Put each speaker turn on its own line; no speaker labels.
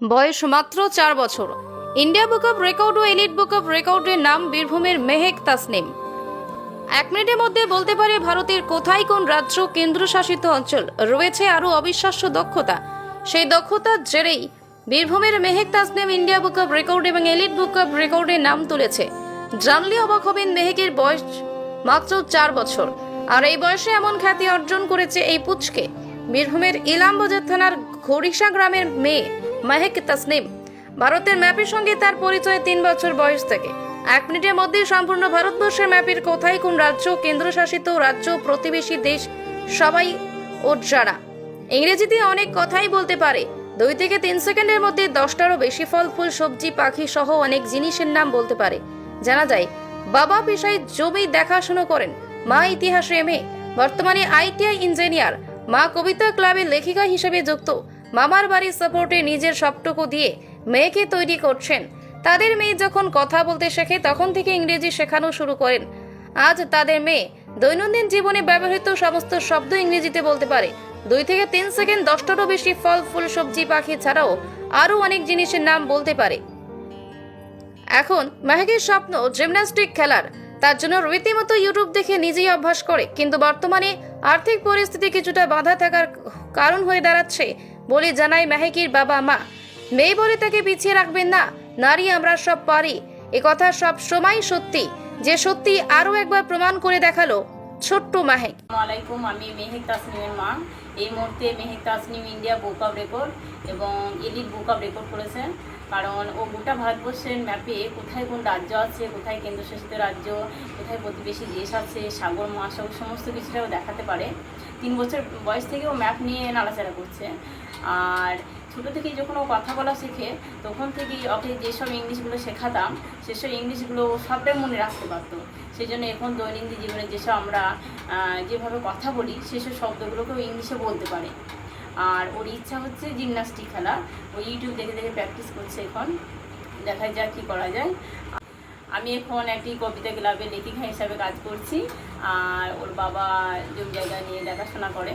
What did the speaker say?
বয়স মাত্র চার বছর। ইন্ডিয়া বুক অফ রেকর্ড ও এলিট বুক অফ রেকর্ডের নাম বীরভূমের মেহেক তাসনিম। এক মিনিটের মধ্যে বলতে পারে ভারতের কোথায় কোন রাজ্য কেন্দ্রশাসিত অঞ্চল রয়েছে আরও অবিশ্বাস্য দক্ষতা। সেই দক্ষতার জেরেই বীরভূমের Mehek Tasnim India book of record এবং এলিট বুক অফ রেকর্ডের নাম তুলেছে। জানলে অবাক হবেন মেহেকের বয়স মাত্র চার বছর। আর এই বয়সে এমন খ্যাতি অর্জন করেছে এই পুচকে। বীরভূমের ইলামবাজার থানার ঘড়িসা গ্রামের মেয়ে মেহেক তাসনিম। ভারতের ম্যাপের সঙ্গে তার পরিচয় তিন বছর বয়স থেকে। এক মিনিটের মধ্যে সম্পূর্ণ ভারতবর্ষের ম্যাপের কোথায় কোন রাজ্য, কেন্দ্রশাসিত রাজ্য, প্রতিবেশী দেশ, সবাই ওর জানা ইংরেজিতে অনেক কথাই বলতে পারে। দুই থেকে তিন সেকেন্ডের মধ্যে দশটারও বেশি ফল, ফুল, সবজি, পাখি সহ অনেক জিনিসের নাম বলতে পারে। জানা যায়, বাবা পেশায় জমি দেখাশুনো করেন, মা ইতিহাসে এমএ বর্তমানে আইটিআই ইঞ্জিনিয়ার, মা কবিতা ক্লাবের লেখিকা হিসেবে যুক্ত। মামার বাড়ির সাপোর্টে নিজের সবটুকু দিয়ে মেয়েকে তৈরি করছেন। তাদের মেয়ে যখন কথা বলতে শেখে, তখন থেকে ইংরেজি শেখানো শুরু করেন। আজ তাদের মেয়ে দৈনন্দিন জীবনে ব্যবহৃত সমস্ত শব্দ ইংরেজিতে বলতে পারে। দুই থেকে তিন সেকেন্ড দশটারও বেশি ফল, ফুল, সবজি, পাখি ছাড়াও আরও অনেক জিনিসের নাম বলতে পারে। এখন মেহেকের স্বপ্ন জিমন্যাস্টিক খেলার। তার জন্য রীতিমতো ইউটিউব দেখে নিজেই অভ্যাস করে, কিন্তু বর্তমানে আর্থিক পরিস্থিতি কিছুটা বাধা থাকার কারণ হয়ে দাঁড়াচ্ছে বলে জানায় মেহেকির বাবা মা। মেয়ে বলে তাকে পিছিয়ে রাখবেন না। নারী আমরা সব পারি। এ কথা সব সময় সত্যি। যে সত্যি আরও একবার প্রমাণ করে দেখাল ছোট্ট মাহেক।
আসসালামাইকুম আমি মেহেক তাসনিমের মা। এই মুহূর্তে Mehek Tasnim India book of record এবং এলিট বুক অফ রেকর্ড করেছেন কারণ ও গোটা ভারতবর্ষের ম্যাপে কোথায় কোন রাজ্য আছে, কোথায় কেন্দ্রশাসিত রাজ্য, কোথায় প্রতিবেশী দেশ আছে, সাগর, মহাসাগর, সমস্ত কিছুটা ও দেখাতে পারে। তিন বছর বয়স থেকে ও ম্যাপ নিয়ে নাড়াচাড়া করছে। আর ছোটো থেকেই যখন ও কথা বলা শেখে, তখন থেকেই ওকে যেসব ইংলিশগুলো শেখাতাম, সেসব ইংলিশগুলো সবটাই মনে রাখতে পারতো। সেই জন্য এখন দৈনন্দিন জীবনে যেসব আমরা যেভাবে কথা বলি, সেসব শব্দগুলোকেও ইংলিশে বলতে পারে। আর ওর ইচ্ছা হচ্ছে জিমনাস্টিক খেলা। ও ইউটিউব দেখে দেখে প্র্যাকটিস করছে এখন। দেখা যাক কী করা যায়। আমি এখন একটি কবিতা ক্লাবে লেখিকা হিসাবে কাজ করছি, আর ওর বাবা জমি জায়গা নিয়ে দেখাশোনা করে।